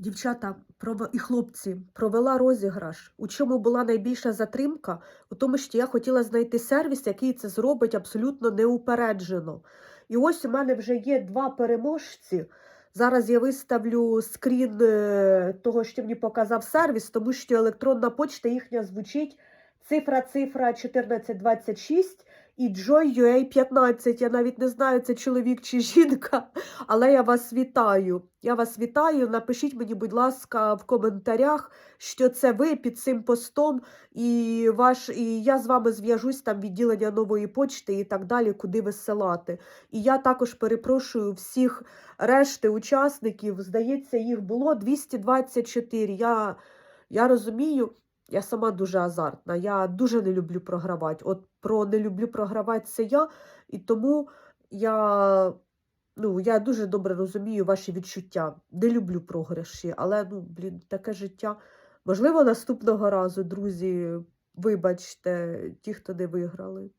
Дівчата і хлопці провела розіграш. У чому була найбільша затримка? У тому, що я хотіла знайти сервіс, який це зробить абсолютно неупереджено. І ось у мене вже є два переможці. Зараз я виставлю скрін е, того, що мені показав сервіс, тому що електронна почта їхня звучить цифра цифра 1426 і Joy.ua 15. Я навіть не знаю, це чоловік чи жінка, але я вас вітаю. Я вас вітаю. Напишіть мені, будь ласка, в коментарях, що це ви під цим постом, і ваш, і я з вами зв'яжусь там відділення нової почти і так далі, куди висилати. І я також перепрошую всіх решти учасників. Здається, їх було 224. Я, я розумію. Я сама дуже азартна, я дуже не люблю програвати. От про не люблю програвати це я, і тому я, ну, я дуже добре розумію ваші відчуття. Не люблю програші, але ну, блін, таке життя. Можливо, наступного разу, друзі, вибачте, ті, хто не виграли.